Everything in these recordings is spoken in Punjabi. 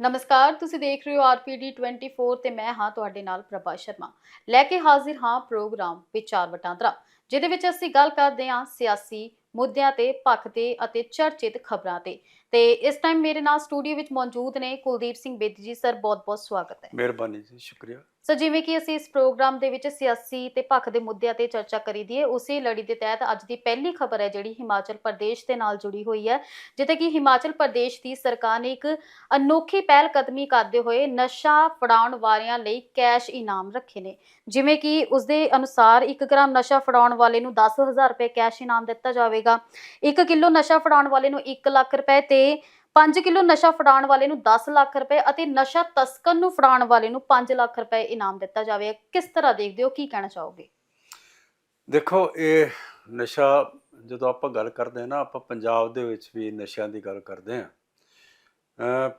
ਨਮਸਕਾਰ, ਤੁਸੀਂ ਦੇਖ ਰਹੇ ਹੋ ਆਰਪੀਡੀ 24 ਤੇ ਮੈਂ ਹਾਂ ਤੁਹਾਡੇ ਨਾਲ ਪ੍ਰਭਾ ਸ਼ਰਮਾ। ਲੈ ਕੇ ਹਾਜ਼ਰ ਹਾਂ ਪ੍ਰੋਗਰਾਮ ਵਿਚਾਰ ਵਟਾਂਦਰਾ, ਜਿਹਦੇ ਵਿੱਚ ਅਸੀਂ ਗੱਲ ਕਰਦੇ ਹਾਂ ਸਿਆਸੀ ਮੁੱਦਿਆਂ ਤੇ, ਪੱਖ ਤੇ ਅਤੇ ਚਰਚਿਤ ਖਬਰਾਂ ਤੇ। ਤੇ ਇਸ ਟਾਈਮ ਮੇਰੇ ਨਾਲ ਸਟੂਡੀਓ ਵਿੱਚ ਮੌਜੂਦ ਨੇ ਕੁਲਦੀਪ ਸਿੰਘ ਬੇਦੀ ਜੀ, ਸਰ, ਬਹੁਤ-ਬਹੁਤ ਸਵਾਗਤ ਹੈ। ਮਿਹਰਬਾਨੀ ਜੀ, ਸ਼ੁਕਰੀਆ। ਸੋ ਜਿਵੇਂ ਕਿ ਅਸੀਂ ਇਸ ਪ੍ਰੋਗਰਾਮ ਦੇ ਵਿੱਚ ਸਿਆਸੀ ਤੇ ਪੱਖ ਦੇ ਮੁੱਦਿਆਂ ਤੇ ਚਰਚਾ ਕਰੀਦੀ ਹੈ, ਉਸੇ ਲੜੀ ਦੇ ਤਹਿਤ ਅੱਜ ਦੀ ਪਹਿਲੀ ਖਬਰ ਹੈ ਜਿਹੜੀ ਹਿਮਾਚਲ ਪ੍ਰਦੇਸ਼ ਦੇ ਨਾਲ ਜੁੜੀ ਹੋਈ ਹੈ, ਜਿੱਥੇ ਕਿ ਹਿਮਾਚਲ ਪ੍ਰਦੇਸ਼ ਦੀ ਸਰਕਾਰ ਨੇ ਇੱਕ ਅਨੋਖੀ ਪਹਿਲ ਕਦਮੀ ਕਰਦੇ ਹੋਏ ਨਸ਼ਾ ਫੜਾਉਣ ਵਾਲਿਆਂ ਲਈ ਕੈਸ਼ ਇਨਾਮ ਰੱਖੇ ਨੇ। ਜਿਵੇਂ ਕਿ ਉਸ ਦੇ ਅਨੁਸਾਰ 1 ਗ੍ਰਾਮ ਨਸ਼ਾ ਫੜਾਉਣ ਵਾਲੇ ਨੂੰ 10000 ਰੁਪਏ ਕੈਸ਼ ਇਨਾਮ ਦਿੱਤਾ ਜਾਵੇਗਾ 1 ਕਿਲੋ ਨਸ਼ਾ ਫੜਾਉਣ ਵਾਲੇ ਨੂੰ 1 ਲੱਖ ਰੁਪਏ ਤੇ 5 ਕਿਲੋ ਨਸ਼ਾ ਫੜਾਉਣ ਵਾਲੇ ਨੂੰ 10 ਲੱਖ ਰੁਪਏ ਅਤੇ ਨਸ਼ਾ ਤਸਕਰ ਨੂੰ ਫੜਾਉਣ ਵਾਲੇ ਨੂੰ 5 ਲੱਖ ਰੁਪਏ ਇਨਾਮ ਦਿੱਤਾ ਜਾਵੇਗਾ ਕਿਸ ਤਰ੍ਹਾਂ ਦੇਖਦੇ ਹੋ? ਕੀ ਕਹਿਣਾ ਚਾਹੋਗੇ? ਦੇਖੋ ਇਹ ਨਸ਼ਾ ਜਦੋਂ ਆਪਾਂ ਗੱਲ ਕਰਦੇ ਹਾਂ ਨਾ ਆਪਾਂ ਪੰਜਾਬ ਦੇ ਵਿੱਚ ਵੀ ਨਸ਼ਿਆਂ ਦੀ ਗੱਲ ਕਰਦੇ ਹਾਂ। ਅ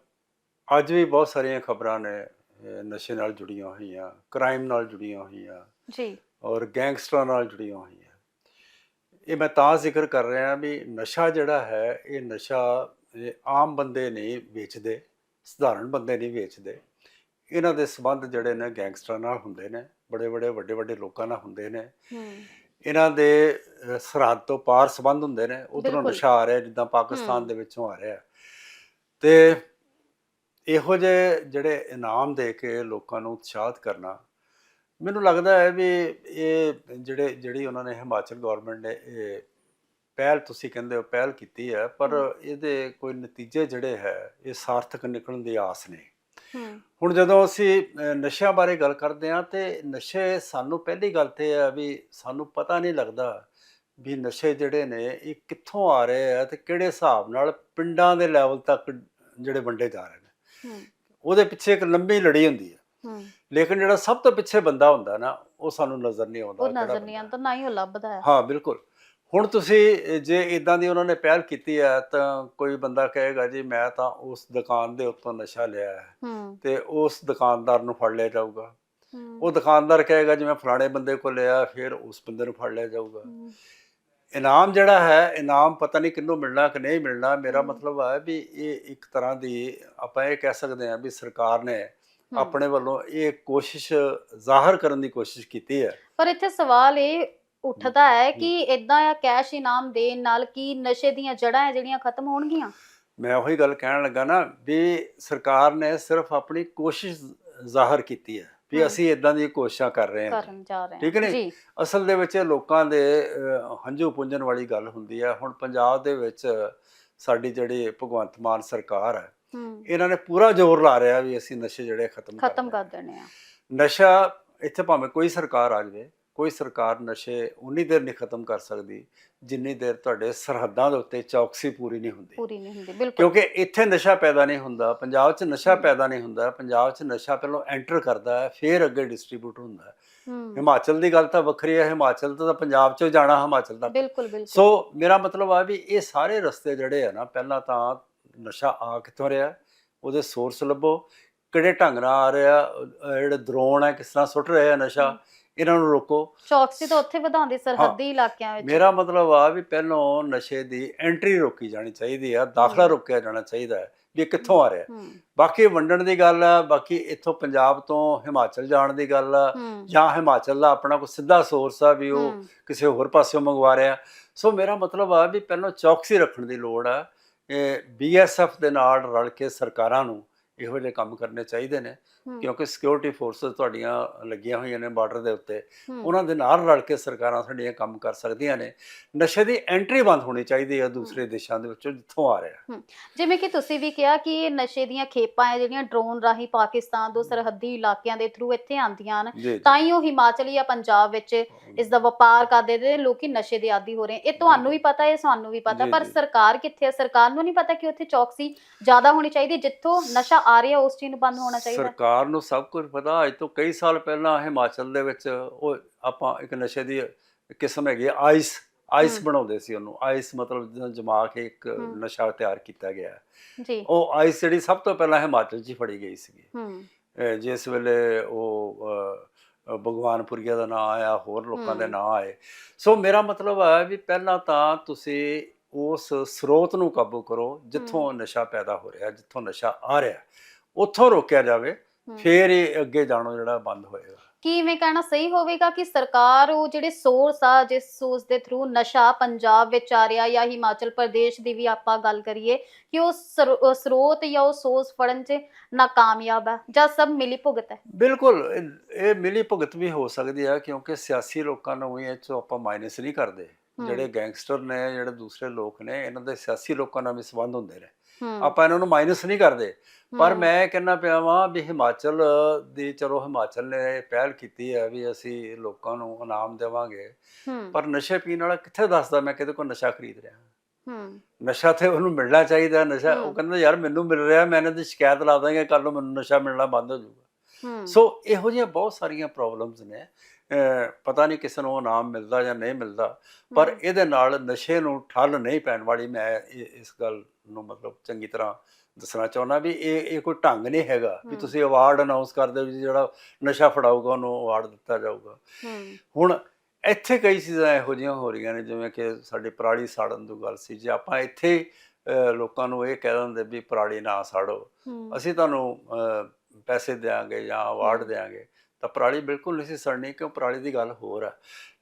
ਅੱਜ ਵੀ ਬਹੁਤ ਸਾਰੀਆਂ ਖਬਰਾਂ ਨੇ ਨਸ਼ੇ ਨਾਲ ਜੁੜੀਆਂ ਹੋਈਆਂ ਕ੍ਰਾਈਮ ਨਾਲ ਜੁੜੀਆਂ ਹੋਈਆਂ ਜੀ। ਔਰ ਗੈਂਗਸਟਰਾਂ ਨਾਲ ਜੁੜੀਆਂ ਹੋਈਆਂ। ਇਹ ਮੈਂ ਤਾਂ ਜ਼ਿਕਰ ਕਰ ਰਿਹਾ ਵੀ ਨਸ਼ਾ ਜਿਹੜਾ ਹੈ ਇਹ ਨਸ਼ਾ ਇਹ ਆਮ ਬੰਦੇ ਨਹੀਂ ਵੇਚਦੇ ਸਧਾਰਨ ਬੰਦੇ ਨਹੀਂ ਵੇਚਦੇ ਇਹਨਾਂ ਦੇ ਸਬੰਧ ਜਿਹੜੇ ਨੇ ਗੈਂਗਸਟਰਾਂ ਨਾਲ ਹੁੰਦੇ ਨੇ ਬੜੇ ਬੜੇ ਵੱਡੇ ਵੱਡੇ ਲੋਕਾਂ ਨਾਲ ਹੁੰਦੇ ਨੇ ਇਹਨਾਂ ਦੇ ਸਰਹੱਦ ਤੋਂ ਪਾਰ ਸਬੰਧ ਹੁੰਦੇ ਨੇ ਉਧਰੋਂ। ਨਸ਼ਾ ਆ ਰਿਹਾ ਜਿੱਦਾਂ ਪਾਕਿਸਤਾਨ। ਦੇ ਵਿੱਚੋਂ ਆ ਰਿਹਾ ਤੇ ਇਹੋ ਜਿਹੇ ਜਿਹੜੇ ਇਨਾਮ ਦੇ ਕੇ ਲੋਕਾਂ ਨੂੰ ਉਤਸ਼ਾਹਿਤ ਕਰਨਾ ਮੈਨੂੰ ਲੱਗਦਾ ਹੈ ਵੀ ਇਹ ਜਿਹੜੇ ਜਿਹੜੀ ਉਹਨਾਂ ਨੇ ਹਿਮਾਚਲ ਗਵਰਨਮੈਂਟ ਨੇ ਇਹ ਪਹਿਲ ਤੁਸੀਂ ਕਹਿੰਦੇ ਹੋ ਪਹਿਲ ਕੀਤੀ ਹੈ ਪਰ। ਇਹਦੇ ਕੋਈ ਨਤੀਜੇ ਜਿਹੜੇ ਹੈ ਇਹ ਸਾਰਥਕ ਨਿਕਲਣ ਦੀ ਆਸ ਨੇ। ਹੁਣ ਜਦੋਂ ਅਸੀਂ ਨਸ਼ਿਆਂ ਬਾਰੇ ਗੱਲ ਕਰਦੇ ਹਾਂ ਤੇ ਨਸ਼ੇ ਸਾਨੂੰ ਪਹਿਲੀ ਗੱਲ ਤੇ ਹੈ ਵੀ ਸਾਨੂੰ ਪਤਾ ਨਹੀਂ ਲੱਗਦਾ ਵੀ ਨਸ਼ੇ ਜਿਹੜੇ ਨੇ ਇਹ ਕਿੱਥੋਂ ਆ ਰਹੇ ਆ ਤੇ ਕਿਹੜੇ ਹਿਸਾਬ ਨਾਲ ਪਿੰਡਾਂ ਦੇ ਲੈਵਲ ਤੱਕ ਜਿਹੜੇ ਵੰਡੇ ਜਾ ਰਹੇ ਨੇ। ਉਹਦੇ ਪਿੱਛੇ ਇੱਕ ਲੰਬੀ ਲੜੀ ਹੁੰਦੀ ਹੈ। ਲੇਕਿਨ ਜਿਹੜਾ ਸਭ ਤੋਂ ਪਿੱਛੇ ਬੰਦਾ ਹੁੰਦਾ ਨਾ ਉਹ ਸਾਨੂੰ ਨਜ਼ਰ ਨਹੀਂ ਆਉਂਦਾ ਉਹ ਨਜ਼ਰ ਨਹੀਂ। ਆਉਂਦਾ ਨਾ ਹੀ ਉਹ ਲੱਭਦਾ ਹੈ। ਹਾਂ ਬਿਲਕੁਲ। ਹੁਣ ਤੁਸੀਂ ਜੇ ਇਦਾਂ ਦੀ ਉਹਨਾਂ ਨੇ ਪਹਿਲ ਕੀਤੀ ਹੈ ਤਾਂ ਕੋਈ ਬੰਦਾ ਕਹੇਗਾ ਜੀ ਮੈਂ ਤਾਂ ਉਸ ਦੁਕਾਨ ਦੇ ਉੱਤੋਂ ਨਸ਼ਾ ਲਿਆ ਹੈ ਤੇ ਉਸ ਦੁਕਾਨਦਾਰ ਨੂੰ ਫੜ ਲਿਆ ਜਾਊਗਾ। ਉਹ ਦੁਕਾਨਦਾਰ ਕਹੇਗਾ ਜਿਵੇਂ ਫਲਾਣੇ ਬੰਦੇ ਕੋਲ ਲਿਆ ਫਿਰ ਉਸ ਬੰਦੇ ਨੂੰ ਫੜ ਲਿਆ ਜਾਊਗਾ। ਇਨਾਮ ਜਿਹੜਾ ਹੈ ਇਨਾਮ ਪਤਾ ਨਹੀਂ ਕਿੰਨੂੰ ਮਿਲਣਾ ਕਿ ਨਹੀਂ ਮਿਲਣਾ ਮੇਰਾ। ਮਤਲਬ ਹੈ ਵੀ ਇਹ ਇੱਕ ਤਰ੍ਹਾਂ ਦੀ ਆਪਾਂ ਇਹ ਕਹਿ ਸਕਦੇ ਹਾਂ ਵੀ ਸਰਕਾਰ ਨੇ। ਆਪਣੇ ਵੱਲੋਂ ਇਹ ਕੋਸ਼ਿਸ਼ ਜ਼ਾਹਰ ਕਰਨ ਦੀ ਕੋਸ਼ਿਸ਼ ਕੀਤੀ ਹੈ। ਪਰ ਇੱਥੇ ਸਵਾਲ ਇਹ ਉੱਠਦਾ ਹੈ ਕਿ ਇਦਾਂ ਆ ਕੈਸ਼ ਇਨਾਮ ਦੇਣ ਨਾਲ ਕੀ ਨਸ਼ੇ ਦੀਆਂ ਜੜ੍ਹਾਂ ਹੈ ਜਿਹੜੀਆਂ ਖਤਮ ਹੋਣਗੀਆਂ? ਮੈਂ ਉਹੀ ਗੱਲ ਕਹਿਣ ਲੱਗਾ ਨਾ ਵੀ ਸਰਕਾਰ ਨੇ ਸਿਰਫ ਆਪਣੀ ਕੋਸ਼ਿਸ਼ ਜ਼ਾਹਰ ਕੀਤੀ ਹੈ ਵੀ। ਅਸੀਂ ਇਦਾਂ ਦੀ ਕੋਸ਼ਿਸ਼ਾਂ ਕਰ ਰਹੇ ਹਾਂ। ਕਰਨ ਜਾ ਰਹੇ ਹਾਂ। ਠੀਕ ਨੀ? ਅਸਲ ਦੇ ਵਿੱਚ ਲੋਕਾਂ ਦੇ ਹੰਝੂ ਪੁੰਜਣ ਵਾਲੀ ਗੱਲ ਹੁੰਦੀ ਹੈ। ਹੁਣ ਪੰਜਾਬ ਦੇ ਵਿੱਚ ਸਾਡੀ ਜਿਹੜੀ ਭਗਵੰਤ ਮਾਨ ਸਰਕਾਰ ਹੈ ਇਹਨਾਂ ਨੇ ਪੂਰਾ ਜ਼ੋਰ ਲਾ ਰਿਹਾ ਵੀ ਅਸੀਂ ਨਸ਼ੇ ਜਿਹੜੇ ਖਤਮ ਖਤਮ। ਕਰ ਦੇਣੇ ਆ। ਨਸ਼ਾ ਇੱਥੇ ਭਾਵੇਂ ਕੋਈ ਸਰਕਾਰ ਆ ਜਾਵੇ ਕੋਈ ਸਰਕਾਰ ਨਸ਼ੇ ਉਨੀ ਦੇਰ ਨਹੀਂ ਖਤਮ ਕਰ ਸਕਦੀ ਜਿੰਨੀ ਦੇਰ ਤੁਹਾਡੇ ਸਰਹੱਦਾਂ ਦੇ ਉੱਤੇ ਚੌਕਸੀ ਪੂਰੀ ਨਹੀਂ ਹੁੰਦੀ। ਪੂਰੀ ਨਹੀਂ ਹੁੰਦੀ ਬਿਲਕੁਲ। ਕਿਉਂਕਿ ਇੱਥੇ ਨਸ਼ਾ ਪੈਦਾ ਨਹੀਂ ਹੁੰਦਾ ਪੰਜਾਬ 'ਚ ਨਸ਼ਾ। ਪੈਦਾ ਨਹੀਂ ਹੁੰਦਾ ਪੰਜਾਬ 'ਚ ਨਸ਼ਾ ਪਹਿਲਾਂ ਐਂਟਰ ਕਰਦਾ ਹੈ ਫਿਰ ਅੱਗੇ ਡਿਸਟ੍ਰੀਬਿਊਟ ਹੁੰਦਾ ਹੈ। ਹਿਮਾਚਲ ਦੀ ਗੱਲ ਤਾਂ ਵੱਖਰੀ ਹੈ ਹਿਮਾਚਲ ਤੋਂ ਤਾਂ ਪੰਜਾਬ 'ਚੋਂ ਜਾਣਾ ਹਿਮਾਚਲ ਤੱਕ। ਬਿਲਕੁਲ ਬਿਲਕੁਲ। ਸੋ ਮੇਰਾ ਮਤਲਬ ਆ ਵੀ ਇਹ ਸਾਰੇ ਰਸਤੇ ਜਿਹੜੇ ਆ ਨਾ ਪਹਿਲਾਂ ਤਾਂ ਨਸ਼ਾ ਆ ਕਿੱਥੋਂ ਰਿਹਾ ਉਹਦੇ ਸੋਰਸ ਲੱਭੋ ਕਿਹੜੇ ਢੰਗ ਨਾਲ ਆ ਰਿਹਾ ਜਿਹੜੇ ਡਰੋਨ ਹੈ ਕਿਸ ਤਰ੍ਹਾਂ ਸੁੱਟ ਰਹੇ ਆ ਨਸ਼ਾ। ਇਹਨਾਂ ਨੂੰ ਰੋਕੋ। ਚੌਕਸੀ ਤਾਂ ਉੱਥੇ ਵਧਾਉਂਦੇ ਸਰਹੱਦੀ ਇਲਾਕਿਆਂ ਵਿੱਚ। ਮੇਰਾ ਮਤਲਬ ਆ ਵੀ ਪਹਿਲਾਂ ਨਸ਼ੇ ਦੀ ਐਂਟਰੀ ਰੋਕੀ ਜਾਣੀ ਚਾਹੀਦੀ ਆ ਦਾਖਲਾ। ਰੋਕਿਆ ਜਾਣਾ ਚਾਹੀਦਾ ਹੈ ਵੀ ਕਿੱਥੋਂ ਆ ਰਿਹਾ ਬਾਕੀ ਵੰਡਣ ਦੀ ਗੱਲ ਆ ਬਾਕੀ ਇੱਥੋਂ ਪੰਜਾਬ ਤੋਂ ਹਿਮਾਚਲ ਜਾਣ ਦੀ ਗੱਲ ਆ ਜਾਂ ਹਿਮਾਚਲ ਦਾ ਆਪਣਾ ਕੋਈ ਸਿੱਧਾ ਸੋਰਸ ਆ ਵੀ ਉਹ ਕਿਸੇ ਹੋਰ ਪਾਸਿਓਂ ਮੰਗਵਾ ਰਿਹਾ। ਸੋ ਮੇਰਾ ਮਤਲਬ ਆ ਵੀ ਪਹਿਲਾਂ ਚੌਕਸੀ ਰੱਖਣ ਦੀ ਲੋੜ ਆ ਇਹ ਬੀਐਸਐਫ ਦੇ ਨਾਲ ਰਲ ਕੇ ਸਰਕਾਰਾਂ ਨੂੰ ਇਹੋ ਜਿਹੇ ਕੰਮ ਕਰਨੇ ਚਾਹੀਦੇ ਨੇ। ਕਿਉਂਕਿ ਸਿਕਿਉਰਿਟੀ ਫੋਰਸਸ ਤੁਹਾਡੀਆਂ ਲੱਗੀਆਂ ਹੋਈਆਂ ਨੇ ਬਾਰਡਰ ਦੇ ਉੱਤੇ। ਉਹਨਾਂ ਦੇ ਨਾਲ ਰਲ ਕੇ ਸਰਕਾਰਾਂ ਸਾਡੀਆਂ ਕੰਮ ਕਰ ਸਕਦੀਆਂ ਨੇ। ਨਸ਼ੇ ਦੀ ਐਂਟਰੀ ਬੰਦ ਹੋਣੀ ਚਾਹੀਦੀ ਹੈ। ਦੂਸਰੇ ਦੇਸ਼ਾਂ ਦੇ ਵਿੱਚੋਂ ਜਿੱਥੋਂ ਆ ਰਿਹਾ। ਜਿਵੇਂ ਕਿ ਤੁਸੀਂ ਵੀ ਕਿਹਾ ਕਿ ਇਹ ਨਸ਼ੇ ਦੀਆਂ ਖੇਪਾਂ ਹੈ ਜਿਹੜੀਆਂ ਡਰੋਨ ਰਾਹੀਂ ਪਾਕਿਸਤਾਨ ਤੋਂ ਸਰਹੱਦੀ ਇਲਾਕਿਆਂ ਦੇ ਥਰੂ ਇੱਥੇ ਆਉਂਦੀਆਂ ਹਨ ਤਾਂ ਹੀ ਉਹ ਹਿਮਾਚਲ ਜਾਂ ਪੰਜਾਬ ਵਿੱਚ ਇਸ ਦਾ ਵਪਾਰ ਕਰਦੇ ਤੇ ਲੋਕੀ ਨਸ਼ੇ ਦੇ ਆਦੀ ਹੋ ਰਹੇ। ਇਹ ਤੁਹਾਨੂੰ ਵੀ ਪਤਾ ਹੈ ਸਾਨੂੰ ਵੀ ਪਤਾ ਪਰ। ਸਰਕਾਰ ਕਿੱਥੇ ਹੈ ਸਰਕਾਰ ਨੂੰ ਨਹੀਂ ਪਤਾ ਕਿ ਉੱਥੇ ਚੌਕਸੀ ਜ਼ਿਆਦਾ ਹੋਣੀ ਚਾਹੀਦੀ ਜਿੱਥੋਂ ਨਸ਼ਾ ਆ ਰਿਹਾ ਉਸ ਚੀਜ਼ ਨੂੰ ਬੰਦ ਹੋਣਾ ਚਾਹੀਦਾ। ਹੈ। ਸਰਕਾਰ ਨੂੰ ਸਭ ਕੁਝ ਪਤਾ ਅੱਜ ਤੋਂ ਕਈ ਸਾਲ ਪਹਿਲਾਂ ਹਿਮਾਚਲ ਦੇ ਵਿੱਚ ਉਹ ਆਪਾਂ ਇੱਕ ਨਸ਼ੇ ਦੀ ਕਿਸਮ ਹੈਗੀ ਆਈਸ ਆਈਸ। ਬਣਾਉਂਦੇ ਸੀ ਉਹਨੂੰ ਆਈਸ ਮਤਲਬ ਜਮਾ ਕੇ ਇੱਕ। ਨਸ਼ਾ ਤਿਆਰ ਕੀਤਾ ਗਿਆ। ਜੀ ਉਹ ਆਈਸ ਜਿਹੜੀ ਸਭ ਤੋਂ ਪਹਿਲਾਂ ਹਿਮਾਚਲ 'ਚ ਫੜੀ ਗਈ ਅਹ ਜਿਸ ਵੇਲੇ ਉਹ ਭਗਵਾਨਪੁਰੀਆ ਦਾ ਨਾਂ ਆਇਆ ਹੋਰ ਲੋਕਾਂ ਦੇ ਹਮ। ਨਾਂ ਆਏ ਸੋ ਮੇਰਾ ਮਤਲਬ ਹੈ ਵੀ ਪਹਿਲਾਂ ਤਾਂ ਤੁਸੀਂ ਉਸ ਸਰੋਤ ਨੂੰ ਕਾਬੂ ਕਰੋ ਜਿੱਥੋਂ ਨਸ਼ਾ ਪੈਦਾ ਹੋ ਰਿਹਾ ਜਿੱਥੋਂ ਨਸ਼ਾ ਆ ਰਿਹਾ ਉੱਥੋਂ ਰੋਕਿਆ ਜਾਵੇ। ਫਿਰ ਇਹ ਅੱਗੇ ਜਾਣੋ ਜਿਹੜਾ ਬੰਦ ਹੋਏਗਾ। ਕੀ ਇਵੇਂ ਕਹਿਣਾ ਸਹੀ ਹੋਵੇਗਾ ਕਿ ਸਰਕਾਰ ਉਹ ਜਿਹੜੇ ਸੋਰਸ ਆ ਜਿਸ ਸੋਰਸ ਦੇ ਥਰੂ ਨਸ਼ਾ ਪੰਜਾਬ ਵਿੱਚ ਆ ਰਿਹਾ ਜਾਂ ਹਿਮਾਚਲ ਪ੍ਰਦੇਸ਼ ਦੀ ਵੀ ਆਪਾਂ ਗੱਲ ਕਰੀਏ ਕਿ ਉਹ ਸਰੋ- ਉਹ ਸਰੋਤ ਜਾਂ ਉਹ ਸੋਰਸ ਫੜਨ 'ਚ ਨਾਕਾਮਯਾਬ ਹੈ ਜਾਂ ਸਭ ਮਿਲੀ ਭੁਗਤ ਹੈ? ਬਿਲਕੁਲ ਇਹ- ਮਿਲੀ ਭੁਗਤ ਵੀ ਹੋ ਸਕਦੀ ਹੈ ਕਿਉਂਕਿ ਸਿਆਸੀ ਲੋਕਾਂ ਨੂੰ ਵੀ ਇਹ 'ਚੋਂ ਆਪਾਂ ਮਾਈਨਸ ਨਹੀਂ ਕਰਦੇ। ਜਿਹੜੇ ਗੈਂਗਸਟਰ ਨੇ ਜਿਹੜੇ ਦੂਸਰੇ ਲੋਕ ਨੇ ਇਹਨਾਂ ਦੇ ਸਿਆਸੀ ਲੋਕਾਂ ਨਾਲ ਵੀ ਸੰਬੰਧ ਹੁੰਦੇ ਨੇ। ਆਪਾਂ ਇਹਨਾਂ ਨੂੰ ਮਾਈਨਸ ਨਹੀਂ ਕਰਦੇ। ਪਰ ਮੈਂ ਕਹਿੰਦਾ ਪਿਆ ਵਾਂ ਵੀ ਹਿਮਾਚਲ ਦੀ ਚਲੋ ਹਿਮਾਚਲ ਨੇ ਪਹਿਲ ਕੀਤੀ ਹੈ ਵੀ ਅਸੀਂ ਲੋਕਾਂ ਨੂੰ ਇਨਾਮ ਦੇਵਾਂਗੇ। ਪਰ ਨਸ਼ੇ ਪੀਣ ਵਾਲਾ ਕਿੱਥੇ ਦੱਸਦਾ ਮੈਂ ਕਿਤੇ ਕੋਈ ਨਸ਼ਾ ਖਰੀਦ ਰਿਹਾ। ਹੂੰ, ਨਸ਼ਾ ਤੇ ਉਹਨੂੰ ਮਿਲਣਾ ਚਾਹੀਦਾ ਨਸ਼ਾ। ਉਹ ਕਹਿੰਦਾ ਯਾਰ ਮੈਨੂੰ ਮਿਲ ਰਿਹਾ ਮੈਂ ਇਹਨਾਂ ਦੀ ਸ਼ਿਕਾਇਤ ਲਾ ਦਾਂਗੇ ਕੱਲ ਨੂੰ ਮੈਨੂੰ ਨਸ਼ਾ ਮਿਲਣਾ ਬੰਦ ਹੋ ਜਾਊਗਾ। ਸੋ ਇਹੋ ਜਿਹੀਆਂ ਬਹੁਤ ਸਾਰੀਆਂ ਪ੍ਰੋਬਲਮਸ ਨੇ। ਪਤਾ ਨਹੀਂ ਕਿਸ ਨੂੰ ਉਹ ਨਾਮ ਮਿਲਦਾ ਜਾਂ ਨਹੀਂ ਮਿਲਦਾ ਪਰ ਇਹਦੇ ਨਾਲ ਨਸ਼ੇ ਨੂੰ ਠੱਲ ਨਹੀਂ ਪੈਣ ਵਾਲੀ ਮੈਂ ਇਸ ਗੱਲ ਨੂੰ ਮਤਲਬ ਚੰਗੀ ਤਰ੍ਹਾਂ ਦੱਸਣਾ ਚਾਹੁੰਦਾ ਵੀ ਇਹ ਇਹ ਕੋਈ ਢੰਗ ਨਹੀਂ ਹੈਗਾ ਵੀ। ਤੁਸੀਂ ਅਵਾਰਡ ਅਨਾਉਂਸ ਕਰ ਦਿਓ ਜੀ ਜਿਹੜਾ ਨਸ਼ਾ ਫੜਾਊਗਾ ਉਹਨੂੰ ਅਵਾਰਡ ਦਿੱਤਾ ਜਾਊਗਾ। ਹੁਣ ਇੱਥੇ ਕਈ ਚੀਜ਼ਾਂ ਇਹੋ ਜਿਹੀਆਂ ਹੋ ਰਹੀਆਂ ਨੇ ਜਿਵੇਂ ਕਿ ਸਾਡੀ ਪਰਾਲੀ ਸਾੜਨ ਦੀ ਗੱਲ ਸੀ ਜੇ ਆਪਾਂ ਇੱਥੇ ਲੋਕਾਂ ਨੂੰ ਇਹ ਕਹਿ ਦਿੰਦੇ ਵੀ ਪਰਾਲੀ ਨਾ ਸਾੜੋ ਅਸੀਂ ਤੁਹਾਨੂੰ ਪੈਸੇ ਦੇਾਂਗੇ ਜਾਂ ਅਵਾਰਡ। ਦੇਾਂਗੇ ਤਾਂ ਪਰਾਲੀ ਬਿਲਕੁਲ ਨਹੀਂ ਸੀ ਸੜਨੀ ਕਿਉਂ? ਪਰਾਲੀ ਦੀ ਗੱਲ ਹੋਰ ਆ।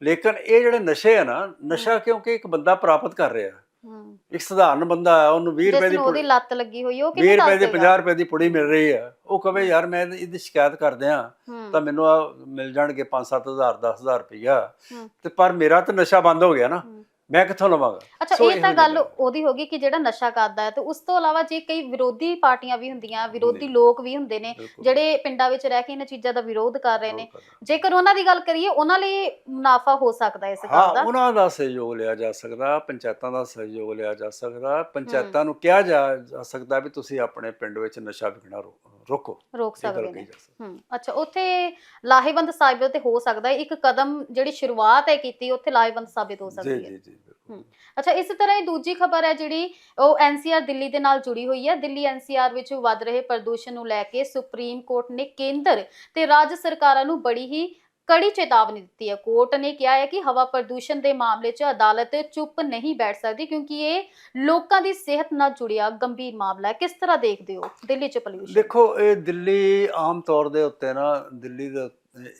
ਲੇਕਿਨ ਇਹ ਜਿਹੜੇ ਨਸ਼ੇ ਆ ਨਾ ਨਸ਼ਾ ਕਿਉਂਕਿ ਇੱਕ ਬੰਦਾ ਪ੍ਰਾਪਤ ਕਰ ਰਿਹਾ। ਹੂੰ। ਇੱਕ ਸਧਾਰਨ ਬੰਦਾ ਆ ਉਹਨੂੰ 20 ਰੁਪਏ ਦੀ ਉਹਦੀ ਪੁੜੀ- ਲੱਤ ਲੱਗੀ ਹੋਈ ਹੈ, ਉਹ 20 ਕਿਵੇਂ ਰੁਪਏ ਦੀ ਦੱਸ 50 ਰੁਪਏ ਦੀ ਪੁੜੀ ਮਿਲ ਰਹੀ ਆ ਉਹ ਕਵੇ ਯਾਰ ਮੈਂ ਇਹਦੀ ਸ਼ਿਕਾਇਤ ਕਰਦੇ ਆ ਹੂੰ, ਤਾਂ ਮੈਨੂੰ ਆ ਮਿਲ ਜਾਣਗੇ 5-7000 10000 ਰੁਪਈਆ ਹੂੰ। ਤੇ ਪਰ ਮੇਰਾ ਤਾਂ ਨਸ਼ਾ ਬੰਦ ਹੋ ਗਿਆ ਨਾ ਹੂੰ। ਮੈਂ ਕਿੱਥੋਂ ਲਵਾਂਗਾ ਅੱਛਾ ਸੋ ਇਹ ਇਹੋ ਤਾਂ ਜਿਹੀ ਗੱਲ। ਉਹਦੀ ਹੋ ਗਈ ਕਿ ਜਿਹੜਾ ਨਸ਼ਾ ਕਰਦਾ ਹੈ ਤੇ ਉਸ ਤੋਂ ਇਲਾਵਾ ਜੇ ਕਈ ਵਿਰੋਧੀ ਪਾਰਟੀਆਂ ਵੀ ਹੁੰਦੀਆਂ ਵਿਰੋਧੀ। ਲੋਕ ਵੀ ਹੁੰਦੇ ਨੇ ਬਿਲਕੁਲ। ਜਿਹੜੇ ਪਿੰਡਾਂ ਵਿੱਚ ਰਹਿ ਕੇ ਇਹਨਾਂ ਚੀਜ਼ਾਂ ਦਾ ਵਿਰੋਧ ਕਰ ਰਹੇ ਨੇ। ਜੇਕਰ ਉਹਨਾਂ ਦੀ ਗੱਲ ਕਰੀਏ ਉਹਨਾਂ ਲਈ ਮੁਨਾਫਾ ਹੋ ਸਕਦਾ ਹੈ ਇਸ ਹਾਂ ਗੱਲ ਦਾ ਉਹਨਾਂ ਦਾ ਸਹਿਯੋਗ ਲਿਆ ਜਾ ਸਕਦਾ ਪੰਚਾਇਤਾਂ ਦਾ ਸਹਿਯੋਗ ਲਿਆ ਜਾ ਸਕਦਾ ਪੰਚਾਇਤਾਂ ਨੂੰ ਕਿਹਾ ਜਾ ਜਾ ਸਕਦਾ ਵੀ ਤੁਸੀਂ ਆਪਣੇ ਪਿੰਡ ਵਿੱਚ ਨਸ਼ਾ ਵਿਕਣਾ ਰੋ- ਰੋਕੋ ਰੋਕ ਇਹ ਗੱਲ ਸਕਦੇ ਕਹੀ ਨੇ ਜਾ ਸਕਦੀ ਹੂੰ ਅੱਛਾ ਉੱਥੇ ਲਾਹੇਵੰਦ ਸਾਬਿਤ ਤੇ ਹੋ ਸਕਦਾ ਹੈ ਇੱਕ ਕਦਮ ਜਿਹੜੀ ਸ਼ੁਰੂਆਤ ਹੈ ਕੀਤੀ ਉੱਥੇ ਲਾਹੇਵੰਦ ਸਾਬਿਤ ਹੋ ਜੀ ਸਕਦੀ ਹੈ ਜੀ ਜੀ ਬਿਲਕੁਲ। ਹੂੰ। ਅੱਛਾ ਇਸ ਤਰ੍ਹਾਂ ਹੀ ਦੂਜੀ ਖਬਰ ਹੈ ਜਿਹੜੀ ਉਹ ਐਨਸੀਆਰ ਦਿੱਲੀ ਦੇ ਨਾਲ ਜੁੜੀ ਹੋਈ ਹੈ ਦਿੱਲੀ ਐਨਸੀਆਰ ਵਿੱਚ ਵੱਧ ਰਹੇ ਪ੍ਰਦੂਸ਼ਣ ਨੂੰ ਲੈ ਕੇ ਸੁਪਰੀਮ ਕੋਰਟ ਨੇ ਕੇਂਦਰ ਤੇ ਰਾਜ ਸਰਕਾਰਾਂ ਨੂੰ ਬੜੀ ਹੀ ਕੜੀ ਚੇਤਾਵਨੀ ਦਿੱਤੀ ਹੈ। ਕੋਰਟ ਨੇ ਕਿਹਾ ਹੈ ਕਿ ਹਵਾ ਪ੍ਰਦੂਸ਼ਣ ਦੇ ਮਾਮਲੇ 'ਚ ਅਦਾਲਤ ਚੁੱਪ ਨਹੀਂ ਬੈਠ ਸਕਦੀ ਕਿਉਂਕਿ ਇਹ ਲੋਕਾਂ ਦੀ ਸਿਹਤ ਨਾਲ ਜੁੜਿਆ ਗੰਭੀਰ ਮਾਮਲਾ ਹੈ। ਕਿਸ ਤਰ੍ਹਾਂ ਦੇਖਦੇ ਹੋ? ਦਿੱਲੀ 'ਚ ਪੋਲਿਊਸ਼ਨ ਦੇਖੋ ਇਹ ਦਿੱਲੀ ਆਮ ਤੌਰ ਦੇ ਉੱਤੇ ਨਾ ਦਿੱਲੀ ਦੇ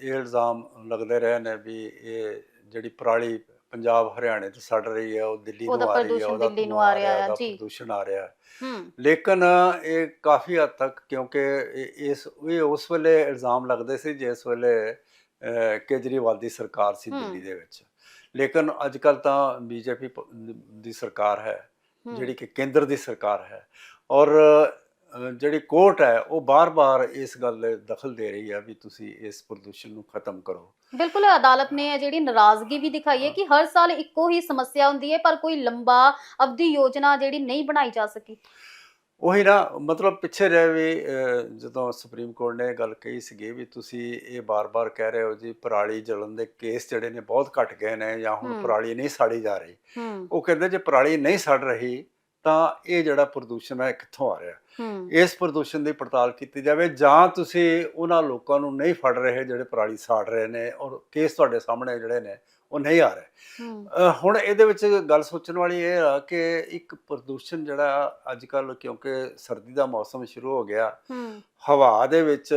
ਇਹ ਇਲਜ਼ਾਮ ਲੱਗਦੇ ਰਹੇ ਨੇ ਵੀ ਇਹ ਜਿਹੜੀ ਪਰਾਲੀ ਪੰਜਾਬ ਹਰਿਆਣੇ ਤੋਂ ਸੜ ਰਹੀ ਹੈ ਉਹ ਦਿੱਲੀ ਨੂੰ ਆ ਰਹੀ ਹੈ ਉਹਦਾ ਦਿੱਲੀ ਨੂੰ ਆ ਰਿਹਾ ਹੈ, ਜੀ। ਪ੍ਰਦੂਸ਼ਣ ਆ ਰਿਹਾ ਹੈ। ਲੇਕਿਨ ਇਹ ਕਾਫੀ ਹੱਦ ਤੱਕ ਕਿਉਂਕਿ ਇਸ ਇਹ ਉਸ ਵੇਲੇ ਇਲਜ਼ਾਮ ਲੱਗਦੇ ਸੀ ਜਿਸ ਵੇਲੇ ਕੇਜਰੀਵਾਲ ਦੀ ਸਰਕਾਰ ਸੀ। ਦਿੱਲੀ ਦੇ ਵਿੱਚ। ਲੇਕਿਨ ਅੱਜ ਕੱਲ ਤਾਂ ਬੀਜੇਪੀ ਦੀ ਸਰਕਾਰ ਹੈ ਜਿਹੜੀ ਕਿ ਕੇਂਦਰ ਦੀ ਸਰਕਾਰ ਹੈ। ਔਰ ਜਿਹੜੀ ਕੋਰਟ ਹੈ ਉਹ ਬਾਰ-ਬਾਰ ਇਸ ਗੱਲ ਦੇ ਦਖਲ ਦੇ ਰਹੀ ਹੈ ਵੀ ਤੁਸੀਂ ਇਸ ਪ੍ਰਦੂਸ਼ਣ ਨੂੰ ਖਤਮ ਕਰੋ। ਬਿਲਕੁਲ ਅਦਾਲਤ ਨੇ ਜਿਹੜੀ ਨਾਰਾਜ਼ਗੀ ਵੀ ਦਿਖਾਈ ਹੈ। ਕਿ ਹਰ ਸਾਲ ਇੱਕੋ ਹੀ ਸਮੱਸਿਆ ਹੁੰਦੀ ਹੈ ਪਰ ਕੋਈ ਲੰਬਾ ਅਵਧੀ ਯੋਜਨਾ ਜਿਹੜੀ ਨਹੀਂ ਬਣਾਈ ਜਾ ਸਕੀ। ਉਹੀ ਨਾ ਮਤਲਬ ਪਿੱਛੇ ਰਹਿ ਵੀ ਜਦੋਂ ਸੁਪਰੀਮ ਕੋਰਟ ਨੇ ਗੱਲ ਕਹੀ ਸੀਗੀ ਵੀ ਤੁਸੀਂ ਇਹ ਬਾਰ-ਬਾਰ ਕਹਿ ਰਹੇ ਹੋ ਜੀ ਪਰਾਲੀ ਜਲਣ ਦੇ ਕੇਸ ਜਿਹੜੇ ਨੇ ਬਹੁਤ ਘਟ ਗਏ ਨੇ ਜਾਂ ਹੁਣ। ਪਰਾਲੀ ਨਹੀਂ ਸਾੜੀ ਜਾ ਰਹੀ। ਉਹ ਕਹਿੰਦੇ ਜੇ ਪਰਾਲੀ ਨਹੀਂ ਸੜ ਰਹੀ ਤਾਂ ਇਹ ਜਿਹੜਾ ਪ੍ਰਦੂਸ਼ਣ ਹੈ ਕਿੱਥੋਂ ਆ ਰਿਹਾ? ਇਸ ਪ੍ਰਦੂਸ਼ਣ ਦੀ ਪੜਤਾਲ ਕੀਤੀ ਜਾਵੇ ਜਾਂ ਤੁਸੀਂ ਉਹਨਾਂ ਲੋਕਾਂ ਨੂੰ ਨਹੀਂ ਫੜ ਰਹੇ ਜਿਹੜੇ ਪਰਾਲੀ ਸਾੜ ਰਹੇ ਨੇ ਔਰ ਕੇਸ ਤੁਹਾਡੇ ਸਾਹਮਣੇ ਜਿਹੜੇ ਨੇ ਉਹ ਨਹੀਂ ਆ ਰਹੇ। ਹੁਣ ਇਹਦੇ ਵਿੱਚ ਗੱਲ ਸੋਚਣ ਵਾਲੀ ਇਹ ਆ ਕਿ ਇੱਕ ਪ੍ਰਦੂਸ਼ਣ ਜਿਹੜਾ ਅੱਜ ਕੱਲ ਕਿਉਂਕਿ ਸਰਦੀ ਦਾ ਮੌਸਮ ਸ਼ੁਰੂ ਹੋ ਗਿਆ ਹਵਾ ਦੇ ਵਿੱਚ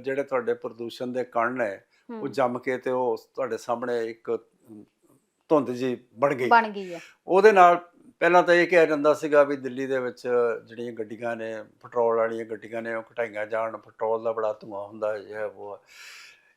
ਜਿਹੜੇ ਤੁਹਾਡੇ ਪ੍ਰਦੂਸ਼ਣ ਦੇ ਕਣ ਨੇ ਉਹ ਜੰਮ ਕੇ ਤੇ ਉਹ ਤੁਹਾਡੇ ਸਾਹਮਣੇ ਇੱਕ ਧੁੰਦ ਜੀ ਬਣ ਗਈ। ਬਣ ਗਈ ਹੈ ਉਹਦੇ ਨਾਲ ਪਹਿਲਾਂ ਤਾਂ ਇਹ ਕਿਹਾ ਜਾਂਦਾ ਸੀਗਾ ਵੀ ਦਿੱਲੀ ਦੇ ਵਿੱਚ ਜਿਹੜੀਆਂ ਗੱਡੀਆਂ ਨੇ ਪੈਟਰੋਲ ਵਾਲੀਆਂ ਗੱਡੀਆਂ ਨੇ ਉਹ ਘਟਾਈਆਂ ਜਾਣ ਪੈਟਰੋਲ ਦਾ ਬੜਾ ਧੂਆਂ ਹੁੰਦਾ ਹੈ ਇਹ ਉਹ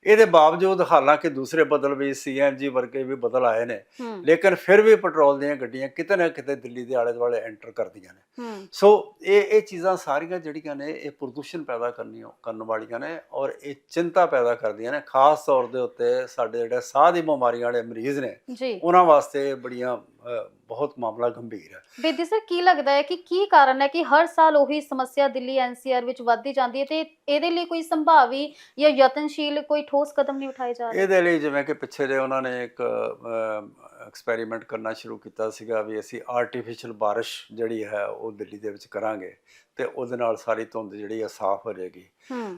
ਇਹਦੇ ਬਾਵਜੂਦ ਹਾਲਾਂਕਿ ਦੂਸਰੇ ਬਦਲ ਵੀ ਸੀਐਨਜੀ ਵਰਗੇ ਵੀ ਬਦਲ ਆਏ ਨੇ ਲੇਕਿਨ ਫਿਰ ਵੀ ਪੈਟਰੋਲ ਦੀਆਂ ਗੱਡੀਆਂ ਕਿਤੇ ਨਾ ਕਿਤੇ ਦਿੱਲੀ ਦੇ ਆਲੇ ਦੁਆਲੇ ਐਂਟਰ ਕਰਦੀਆਂ ਨੇ। ਸੋ ਇਹ ਇਹ ਚੀਜ਼ਾਂ ਸਾਰੀਆਂ ਜਿਹੜੀਆਂ ਨੇ ਇਹ ਪ੍ਰਦੂਸ਼ਣ ਪੈਦਾ ਕਰਨੀਆਂ ਕਰਨ ਵਾਲੀਆਂ ਨੇ ਔਰ ਇਹ ਚਿੰਤਾ ਪੈਦਾ ਕਰਦੀਆਂ ਨੇ ਖਾਸ ਤੌਰ ਦੇ ਉੱਤੇ ਸਾਡੇ ਜਿਹੜੇ ਸਾਹ ਦੀ ਬਿਮਾਰੀਆਂ ਵਾਲੇ ਮਰੀਜ਼ ਨੇ ਜੀ। ਉਹਨਾਂ ਵਾਸਤੇ ਬੜੀਆਂ ਬਹੁਤ ਮਾਮਲਾ ਗੰਭੀਰ ਹੈ। ਬੇਦੀ ਸਰ ਕੀ ਲੱਗਦਾ ਹੈ ਕਿ ਕੀ ਕਾਰਨ ਹੈ ਕਿ ਹਰ ਸਾਲ ਉਹੀ ਸਮੱਸਿਆ ਦਿੱਲੀ ਐਨਸੀਆਰ ਵਿੱਚ ਵੱਧਦੀ ਜਾਂਦੀ ਹੈ ਤੇ ਇਹਦੇ ਲਈ ਕੋਈ ਸੰਭਾਵੀ ਜਾਂ ਯਤਨਸ਼ੀਲ ਕੋਈ ਠੋਸ ਕਦਮ ਨਹੀਂ ਉਠਾਏ ਜਾ ਰਹੇ ਇਹਦੇ ਲਈ ਜਿਵੇਂ ਕਿ ਪਿੱਛੇ ਜੇ ਉਹਨਾਂ ਨੇ ਇੱਕ ਐਕਸਪੈਰੀਮੈਂਟ ਕਰਨਾ ਸ਼ੁਰੂ ਕੀਤਾ ਸੀਗਾ ਵੀ ਅਸੀਂ ਆਰਟੀਫੀਸ਼ੀਅਲ ਬਾਰਿਸ਼ ਜਿਹੜੀ ਹੈ ਉਹ ਦਿੱਲੀ ਦੇ ਵਿੱਚ ਕਰਾਂਗੇ ਤੇ ਉਹਦੇ ਨਾਲ ਸਾਰੀ ਧੁੰਦ ਜਿਹੜੀ ਹੈ ਸਾਫ਼ ਹੋ ਜਾਏਗੀ।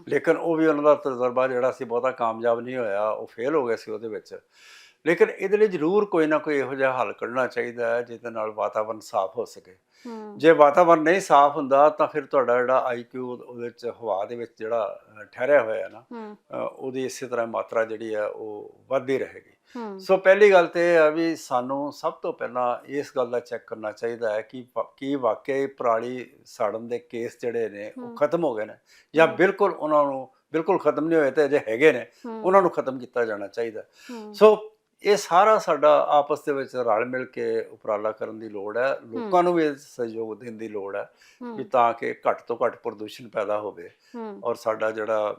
ਲੇਕਿਨ ਉਹ ਵੀ ਉਹਨਾਂ ਦਾ ਤਜਰਬਾ ਜਿਹੜਾ ਸੀ ਬਹੁਤਾ ਕਾਮਯਾਬ ਨਹੀਂ ਹੋਇਆ ਉਹ ਫੇਲ ਹੋ ਗਿਆ ਸੀ ਉਹਦੇ ਵਿੱਚ। ਲੇਕਿਨ ਇਹਦੇ ਲਈ ਜ਼ਰੂਰ ਕੋਈ ਨਾ ਕੋਈ ਇਹੋ ਜਿਹਾ ਹੱਲ ਕੱਢਣਾ ਚਾਹੀਦਾ ਹੈ ਜਿਹਦੇ ਨਾਲ ਵਾਤਾਵਰਣ ਸਾਫ਼ ਹੋ ਸਕੇ। ਜੇ ਵਾਤਾਵਰਣ ਨਹੀਂ ਸਾਫ਼ ਹੁੰਦਾ ਤਾਂ ਫਿਰ ਤੁਹਾਡਾ ਜਿਹੜਾ ਆਈਕਿਊ ਉਹਦੇ ਵਿੱਚ ਹਵਾ ਦੇ ਵਿੱਚ ਜਿਹੜਾ ਠਹਿਰਿਆ ਹੋਇਆ ਹੈ ਨਾ ਉਹਦੀ ਇਸੇ ਤਰ੍ਹਾਂ ਮਾਤਰਾ ਜਿਹੜੀ ਹੈ ਉਹ ਵੱਧਦੀ ਰਹੇਗੀ। ਸੋ ਪਹਿਲੀ ਗੱਲ ਤੇ ਇਹ ਹੈ ਵੀ ਸਾਨੂੰ ਸਭ ਤੋਂ ਪਹਿਲਾਂ ਇਸ ਗੱਲ ਦਾ ਚੈੱਕ ਕਰਨਾ ਚਾਹੀਦਾ ਹੈ ਕਿ ਕੀ ਵਾਕਿਆ ਹੀ ਪਰਾਲੀ ਸਾੜਨ ਦੇ ਕੇਸ ਜਿਹੜੇ ਨੇ ਉਹ। ਖਤਮ ਹੋ ਗਏ ਨੇ ਜਾਂ। ਬਿਲਕੁਲ ਉਹਨਾਂ ਨੂੰ ਬਿਲਕੁਲ ਖਤਮ ਨਹੀਂ ਹੋਏ ਤੇ ਅਜੇ ਹੈਗੇ ਨੇ ਉਹਨਾਂ ਨੂੰ ਖਤਮ ਕੀਤਾ ਜਾਣਾ ਚਾਹੀਦਾ। ਸੋ ਇਹ ਸਾਰਾ ਸਾਡਾ ਆਪਸ ਦੇ ਵਿੱਚ ਰਲ ਮਿਲ ਕੇ ਉਪਰਾਲਾ ਕਰਨ ਦੀ ਲੋੜ ਹੈ ਲੋਕਾਂ ਨੂੰ ਵੀ ਸਹਿਯੋਗ ਦੇਣ ਦੀ ਲੋੜ ਹੈ ਵੀ ਤਾਂ ਕਿ ਘੱਟ ਤੋਂ ਘੱਟ ਪ੍ਰਦੂਸ਼ਣ ਪੈਦਾ ਹੋਵੇ ਔਰ ਸਾਡਾ ਜਿਹੜਾ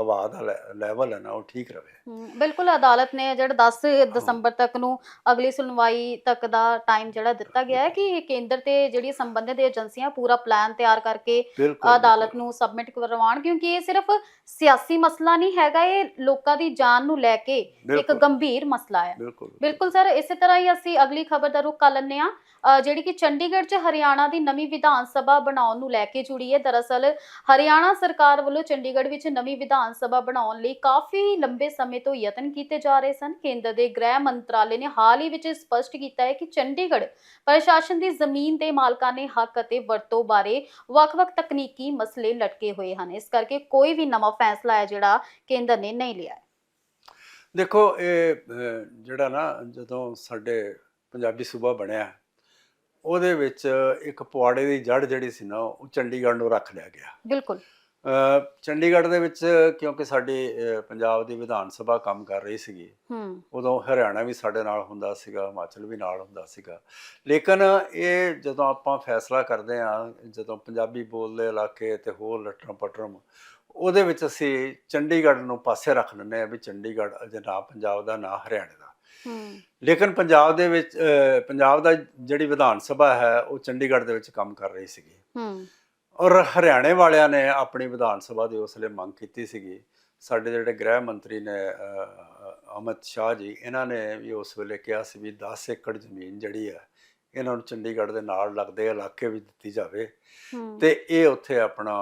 ਹਵਾ ਦਾ ਲੈਵਲ ਹੈ ਨਾ ਉਹ ਠੀਕ ਰਵੇ। ਬਿਲਕੁਲ ਅਦਾਲਤ ਨੇ ਜਿਹੜਾ 10 ਦਸੰਬਰ ਤੱਕ ਨੂੰ ਅਗਲੀ ਸੁਣਵਾਈ ਤੱਕ ਦਾ ਟਾਈਮ ਜਿਹੜਾ ਦਿੱਤਾ ਗਿਆ ਹੈ ਕਿ ਕੇਂਦਰ ਤੇ ਜਿਹੜੀ ਸੰਬੰਧਿਤ ਏਜੰਸੀਆਂ ਪੂਰਾ ਪਲਾਨ ਤਿਆਰ ਕਰਕੇ ਅਦਾਲਤ ਨੂੰ ਸਬਮਿਟ ਕਰਵਾਉਣ ਕਿਉਂਕਿ ਇਹ ਸਿਰਫ ਸਿਆਸੀ ਮਸਲਾ ਨਹੀਂ ਹੈਗਾ ਇਹ ਲੋਕਾਂ ਦੀ ਜਾਨ ਨੂੰ ਲੈ ਕੇ ਇੱਕ ਗੰਭੀਰ ਮਸਲਾ ਹੈ। ਬਿਲਕੁਲ ਬਿਲਕੁਲ। ਸਰ ਇਸੇ ਤਰ੍ਹਾਂ ਹੀ ਅਸੀਂ ਅਗਲੀ ਖਬਰ ਦਾ ਰੁਖ ਕਰ ਲੈਂਦੇ ਆ ਜਿਹੜੀ ਕਿ ਚੰਡੀਗੜ੍ਹ 'ਚ ਹਰਿਆਣਾ ਦੀ ਨਵੀਂ ਵਿਧਾਨ ਸਭਾ ਬਣਾਉਣ ਨੂੰ ਲੈ ਕੇ ਜੁੜੀ ਹੈ। ਦਰਅਸਲ ਹਰਿਆਣਾ ਸਰਕਾਰ ਵੱਲੋਂ ਚੰਡੀਗੜ੍ਹ ਵਿੱਚ ਨਵੀਂ ਵਿਧਾਨ ਸਭਾ ਬਣਾਉਣ ਲਈ ਕਾਫੀ ਲੰਬੇ ਸਮੇਂ ਤੋਂ ਯਤਨ ਕੀਤੇ ਜਾ ਰਹੇ ਸਨ। ਕੇਂਦਰ ਦੇ ਗ੍ਰਹਿ ਮੰਤਰਾਲੇ ਨੇ ਹਾਲ ਹੀ ਵਿੱਚ ਸਪਸ਼ਟ ਕੀਤਾ ਹੈ ਕਿ ਚੰਡੀਗੜ੍ਹ ਪ੍ਰਸ਼ਾਸਨ ਦੀ ਜ਼ਮੀਨ ਦੇ ਮਾਲਕਾਨੇ ਹੱਕ ਅਤੇ ਵਰਤੋਂ ਬਾਰੇ ਵੱਖ-ਵੱਖ ਤਕਨੀਕੀ ਮਸਲੇ ਲਟਕੇ ਹੋਏ ਹਨ। ਇਸ ਕਰਕੇ ਕੋਈ ਵੀ ਨਵਾਂ ਫੈਸਲਾ ਹੈ ਜਿਹੜਾ ਕੇਂਦਰ ਨੇ ਨਹੀਂ ਲਿਆ। ਦੇਖੋ ਇਹ ਜਿਹੜਾ ਨਾ ਜਦੋਂ ਸਾਡੇ ਪੰਜਾਬੀ ਸੂਬਾ ਬਣਿਆ ਉਹਦੇ ਵਿੱਚ ਇੱਕ ਪੁਆੜੇ ਦੀ ਜੜ ਜਿਹੜੀ ਸੀ ਨਾ ਉਹ ਚੰਡੀਗੜ੍ਹ ਨੂੰ ਰੱਖ ਲਿਆ ਗਿਆ। ਬਿਲਕੁਲ। ਚੰਡੀਗੜ੍ਹ ਦੇ ਵਿੱਚ ਕਿਉਂਕਿ ਸਾਡੀ ਪੰਜਾਬ ਦੀ ਵਿਧਾਨ ਸਭਾ ਕੰਮ ਕਰ ਰਹੀ ਸੀਗੀ ਹੂੰ। ਉਦੋਂ ਹਰਿਆਣਾ ਵੀ ਸਾਡੇ ਨਾਲ ਹੁੰਦਾ ਸੀਗਾ ਹਿਮਾਚਲ ਵੀ ਨਾਲ ਹੁੰਦਾ ਸੀਗਾ। ਲੇਕਿਨ ਇਹ ਜਦੋਂ ਆਪਾਂ ਫੈਸਲਾ ਕਰਦੇ ਆ ਜਦੋਂ ਪੰਜਾਬੀ ਬੋਲਦੇ ਇਲਾਕੇ ਤੇ ਹੋਰ ਲਟਰਮ ਪਟਰਮ ਉਹਦੇ ਵਿੱਚ ਅਸੀਂ ਚੰਡੀਗੜ੍ਹ ਨੂੰ ਪਾਸੇ ਰੱਖ ਲੈਂਦੇ ਆ ਵੀ ਚੰਡੀਗੜ੍ਹ ਅਜੇ ਨਾ ਪੰਜਾਬ ਦਾ ਨਾ ਹਰਿਆਣੇ ਦਾ। ਲੇਕਿਨ ਪੰਜਾਬ ਦੇ ਵਿੱਚ ਪੰਜਾਬ ਦਾ ਜਿਹੜੀ ਵਿਧਾਨ ਸਭਾ ਹੈ ਉਹ ਚੰਡੀਗੜ੍ਹ ਦੇ ਵਿੱਚ ਕੰਮ ਕਰ ਰਹੀ ਸੀਗੀ। ਹੂੰ। ਔਰ ਹਰਿਆਣੇ ਵਾਲਿਆਂ ਨੇ ਆਪਣੀ ਵਿਧਾਨ ਸਭਾ ਦੀ ਉਸ ਵੇਲੇ ਮੰਗ ਕੀਤੀ ਸੀਗੀ। ਸਾਡੇ ਜਿਹੜੇ ਗ੍ਰਹਿ ਮੰਤਰੀ ਨੇ ਅਮਿਤ ਸ਼ਾਹ ਜੀ ਇਹਨਾਂ ਨੇ ਵੀ ਉਸ ਵੇਲੇ ਕਿਹਾ ਸੀ ਵੀ 10 ਏਕੜ ਜ਼ਮੀਨ ਜਿਹੜੀ ਹੈ ਇਹਨਾਂ ਨੂੰ ਚੰਡੀਗੜ੍ਹ ਦੇ ਨਾਲ ਲੱਗਦੇ ਇਲਾਕੇ ਵਿੱਚ ਦਿੱਤੀ ਜਾਵੇ। ਤੇ ਇਹ ਉੱਥੇ ਆਪਣਾ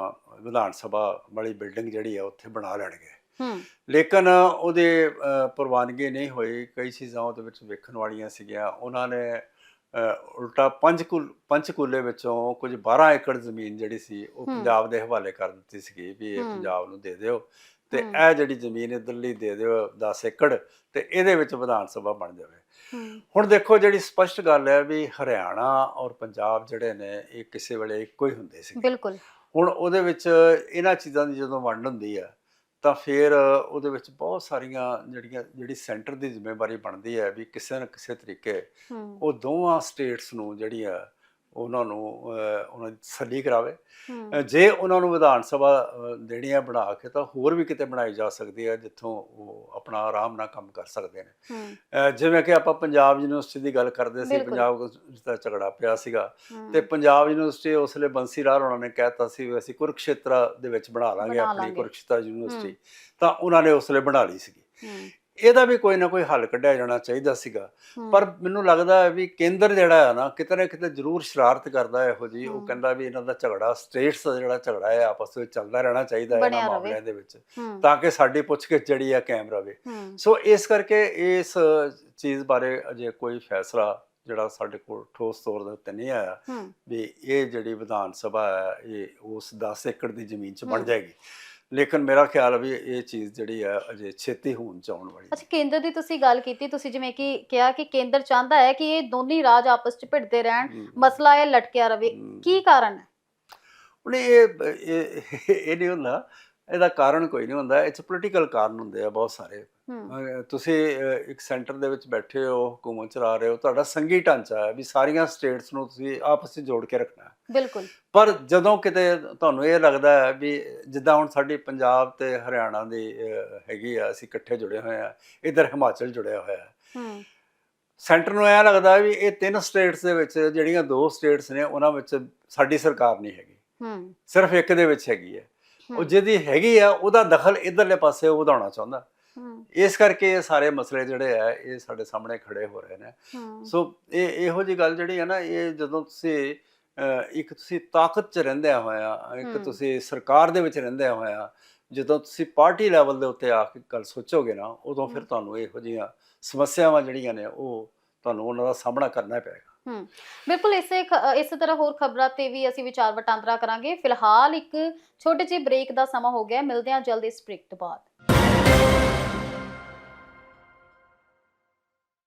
ਵਿਧਾਨ ਸਭਾ ਵਾਲੀ ਬਿਲਡਿੰਗ ਜਿਹੜੀ ਹੈ ਉੱਥੇ ਬਣਾ ਲੈਣਗੇ। ਲੇਕਿਨ ਉਹਦੇ ਪ੍ਰਵਾਨਗੀ ਨਹੀਂ ਹੋਈ। ਕਈ ਚੀਜ਼ਾਂ ਉਹਦੇ ਵਿੱਚ ਵੇਖਣ ਵਾਲੀਆਂ ਸੀਗੀਆਂ। ਉਹਨਾਂ ਨੇ ਉਲਟਾ ਪੰਚਕੂਲ ਪੰਚਕੂਲੇ ਵਿੱਚੋਂ ਕੁਝ 12 ਏਕੜ ਜ਼ਮੀਨ ਜਿਹੜੀ ਸੀ ਉਹ। ਪੰਜਾਬ ਦੇ ਹਵਾਲੇ ਕਰ ਦਿੱਤੀ ਸੀਗੀ ਵੀ ਇਹ। ਪੰਜਾਬ ਨੂੰ ਦੇ ਦਿਓ ਤੇ। ਇਹ ਜਿਹੜੀ ਜ਼ਮੀਨ ਇਧਰਲੀ ਦੇ ਦਿਓ 10 ਏਕੜ ਤੇ ਇਹਦੇ ਵਿੱਚ ਵਿਧਾਨ ਸਭਾ ਬਣ ਜਾਵੇ ਹੁਣ ਦੇਖੋ ਜਿਹੜੀ ਸਪਸ਼ਟ ਗੱਲ ਹੈ ਵੀ ਹਰਿਆਣਾ ਔਰ ਪੰਜਾਬ ਜਿਹੜੇ ਨੇ ਇਹ ਕਿਸੇ ਵੇਲੇ ਇੱਕੋ ਹੀ ਹੁੰਦੇ ਸੀ ਬਿਲਕੁਲ ਹੁਣ ਉਹਦੇ ਵਿੱਚ ਇਹਨਾਂ ਚੀਜ਼ਾਂ ਦੀ ਜਦੋਂ ਵੰਡ ਹੁੰਦੀ ਹੈ ਤਾਂ ਫਿਰ ਉਹਦੇ ਵਿੱਚ ਬਹੁਤ ਸਾਰੀਆਂ ਜਿਹੜੀਆਂ ਜਿਹੜੀ ਸੈਂਟਰ ਦੀ ਜ਼ਿੰਮੇਵਾਰੀ ਬਣਦੀ ਹੈ ਵੀ ਕਿਸੇ ਨਾ ਕਿਸੇ ਤਰੀਕੇ ਉਹ ਦੋਵਾਂ ਸਟੇਟਸ ਨੂੰ ਜਿਹੜੀ ਆ ਉਹਨਾਂ ਨੂੰ ਉਹਨਾਂ ਦੀ ਤਸੱਲੀ ਕਰਾਵੇ। ਜੇ ਉਹਨਾਂ ਨੂੰ ਵਿਧਾਨ ਸਭਾ ਦੇਣੀ ਹੈ ਬਣਾ ਕੇ ਤਾਂ ਹੋਰ ਵੀ ਕਿਤੇ ਬਣਾਈ ਜਾ ਸਕਦੀ ਹੈ ਜਿੱਥੋਂ ਉਹ ਆਪਣਾ ਆਰਾਮ ਨਾਲ ਕੰਮ ਕਰ ਸਕਦੇ ਨੇ। ਜਿਵੇਂ ਕਿ ਆਪਾਂ ਪੰਜਾਬ ਯੂਨੀਵਰਸਿਟੀ ਦੀ ਗੱਲ ਕਰਦੇ ਸੀ। ਪੰਜਾਬ ਦਾ ਝਗੜਾ ਪਿਆ ਸੀਗਾ। ਤੇ ਪੰਜਾਬ ਯੂਨੀਵਰਸਿਟੀ ਉਸ ਵੇਲੇ ਬੰਸੀ ਰਾਰ ਉਹਨਾਂ ਨੇ ਕਹਿਤਾ ਸੀ ਵੀ ਅਸੀਂ ਕੁਰਕਸ਼ੇਤਰ ਦੇ ਵਿੱਚ ਬਣਾ ਲਾਂਗੇ ਆਪਣੀ। ਕੁਰਕਸ਼ੇਤਰ ਯੂਨੀਵਰਸਿਟੀ। ਤਾਂ ਉਹਨਾਂ ਨੇ ਉਸ ਵੇਲੇ ਬਣਾ ਲਈ ਹੂੰ। ਇਹਦਾ ਵੀ ਕੋਈ ਨਾ ਕੋਈ ਹੱਲ ਕੱਢਿਆ ਜਾਣਾ ਚਾਹੀਦਾ ਸੀਗਾ। ਪਰ ਮੈਨੂੰ ਲੱਗਦਾ ਹੈ ਵੀ ਕੇਂਦਰ ਜਿਹੜਾ ਹੈ ਨਾ ਕਿਤੇ ਨਾ ਕਿਤੇ ਜ਼ਰੂਰ ਸ਼ਰਾਰਤ ਕਰਦਾ ਹੈ ਇਹੋ ਜੀ ਉਹ। ਕਹਿੰਦਾ ਵੀ ਇਹਨਾਂ ਦਾ ਝਗੜਾ ਸਟੇਟਸ ਦਾ ਜਿਹੜਾ ਝਗੜਾ ਹੈ ਆਪਸ ਵਿੱਚ ਚੱਲਦਾ ਰਹਿਣਾ ਚਾਹੀਦਾ ਹੈ ਇਹਨਾਂ। ਮਾਮਲਿਆਂ ਦੇ ਵਿੱਚ। ਤਾਂ ਕਿ ਸਾਡੀ ਪੁੱਛਗਿੱਛ ਜਿਹੜੀ ਹੈ ਕਾਇਮ ਰਵੇ। ਸੋ ਇਸ ਕਰਕੇ ਇਸ ਚੀਜ਼ ਬਾਰੇ ਅਜੇ ਕੋਈ ਫੈਸਲਾ ਜਿਹੜਾ ਸਾਡੇ ਕੋਲ ਠੋਸ ਤੌਰ ਦੇ ਉੱਤੇ ਨਹੀਂ ਆਇਆ ਵੀ ਇਹ ਜਿਹੜੀ ਵਿਧਾਨ ਸਭਾ ਹੈ ਇਹ ਉਸ 10 ਏਕੜ ਦੀ ਜ਼ਮੀਨ 'ਚ ਬਣ। ਜਾਏਗੀ। ਲੇਕਿਨ ਮੇਰਾ ਖਿਆਲ ਹੈ ਵੀ ਇਹ ਚੀਜ਼ ਜਿਹੜੀ ਹੈ ਅਜੇ ਛੇਤੀ ਹੋਣ ਚ ਆਉਣ ਵਾਲੀ ਹੈ। ਅੱਛਾ ਕੇਂਦਰ ਦੀ ਤੁਸੀਂ ਗੱਲ ਕੀਤੀ ਤੁਸੀਂ ਜਿਵੇਂ ਕਿ ਕਿਹਾ ਕਿ ਕੇਂਦਰ ਚਾਹੁੰਦਾ ਹੈ ਕਿ ਇਹ ਦੋਨੇ ਰਾਜ ਆਪਸ 'ਚ ਭਿੜਦੇ ਰਹਿਣ ਹਮ। ਮਸਲਾ ਇਹ ਲਟਕਿਆ ਰਵੇ ਹਮ। ਕੀ ਕਾਰਨ ਹੈ ਇਹ ਇਹ ਇਹ ਨਹੀਂ ਹੁੰਦਾ ਇਹਦਾ ਕਾਰਨ ਕੋਈ ਨਹੀਂ ਹੁੰਦਾ ਚ ਪੋਲੀਟੀਕਲ ਕਾਰਨ ਹੁੰਦੇ ਆ ਬਹੁਤ ਸਾਰੇ ਤੁਸੀਂ ਇੱਕ ਸੈਂਟਰ ਦੇ ਵਿੱਚ ਬੈਠੇ ਹੋ ਹਕੂਮਤ ਚਲਾ ਰਹੇ ਹੋ ਤੁਹਾਡਾ ਸੰਘੀ ਢਾਂਚਾ ਹੈ ਵੀ ਸਾਰੀਆਂ ਸਟੇਟਸ ਨੂੰ ਤੁਸੀਂ ਆਪਸ ਵਿੱਚ ਜੋੜ ਕੇ ਰੱਖਣਾ ਹੈ। ਬਿਲਕੁਲ। ਪਰ ਜਦੋਂ ਕਿਤੇ ਤੁਹਾਨੂੰ ਇਹ ਲੱਗਦਾ ਹੈ ਵੀ ਜਿੱਦਾਂ ਹੁਣ ਸਾਡੀ ਪੰਜਾਬ ਤੇ ਹਰਿਆਣਾ ਦੀ ਹੈਗੀ ਆ ਅਸੀਂ ਇਕੱਠੇ ਜੁੜੇ ਹੋਏ ਆ ਇਧਰ ਹਿਮਾਚਲ ਜੁੜਿਆ ਹੋਇਆ ਹੈ। ਹੂੰ। ਸੈਂਟਰ ਨੂੰ ਇਹ ਲੱਗਦਾ ਵੀ ਇਹ ਤਿੰਨ ਸਟੇਟਸ ਦੇ ਵਿੱਚ ਜਿਹੜੀਆਂ ਦੋ ਸਟੇਟਸ ਨੇ ਉਹਨਾਂ ਵਿੱਚ ਸਾਡੀ ਸਰਕਾਰ ਨਹੀਂ ਹੈਗੀ। ਹੂੰ। ਸਿਰਫ ਇੱਕ ਦੇ ਵਿੱਚ ਹੈਗੀ ਹੈ। ਉਹ ਜਿਹਦੀ ਹੈਗੀ ਆ ਉਹਦਾ ਦਖਲ ਇਧਰਲੇ ਪਾਸੇ ਉਹ ਵਧਾਉਣਾ ਚਾਹੁੰਦਾ। ਇਸ ਕਰਕੇ ਇਹ ਸਾਰੇ ਮਸਲੇ ਜਿਹੜੇ ਆ ਇਹ ਸਾਡੇ ਸਾਹਮਣੇ ਖੜੇ ਹੋ ਰਹੇ ਨੇ। ਹੂੰ। ਸੋ ਇਹ ਇਹੋ ਜੀ ਗੱਲ ਜਿਹੜੀ ਹੈ ਨਾ ਇਹ ਜਦੋਂ ਤੁਸੀਂ ਇੱਕ ਤੁਸੀਂ ਤਾਕਤ 'ਚ ਰਹਿੰਦੇ ਹੋਇਆ ਇੱਕ। ਤੁਸੀਂ ਸਰਕਾਰ ਦੇ ਵਿੱਚ ਰਹਿੰਦੇ ਹੋਇਆ ਜਦੋਂ ਤੁਸੀਂ ਪਾਰਟੀ ਲੈਵਲ ਦੇ ਉੱਤੇ ਆ ਕੇ ਗੱਲ ਸੋਚੋਗੇ ਨਾ ਉਦੋਂ ਫਿਰ। ਤੁਹਾਨੂੰ ਇਹੋ ਜਿਹੀਆਂ ਸਮੱਸਿਆਵਾਂ ਜਿਹੜੀਆਂ ਨੇ ਉਹ ਤੁਹਾਨੂੰ ਉਹਨਾਂ ਦਾ ਸਾਹਮਣਾ ਕਰਨਾ ਪਏਗਾ। ਬਿਲਕੁਲ ਇਸੇ ਇਸੇ ਤਰ੍ਹਾਂ ਹੋਰ ਖਬਰਾਂ ਤੇ ਵੀ ਅਸੀਂ ਵਿਚਾਰ ਵਟਾਂਦਰਾ ਕਰਾਂਗੇ। ਫਿਲਹਾਲ ਇੱਕ ਛੋਟੇ ਜਿਹੇ ਬ੍ਰੇਕ ਦਾ ਸਮਾਂ ਹੋ ਗਿਆ। ਹੈ। ਮਿਲਦੇ ਹਾਂ ਜਲਦੀ ਇਸ ਬ੍ਰੇਕ ਤੋਂ ਬਾਅਦ।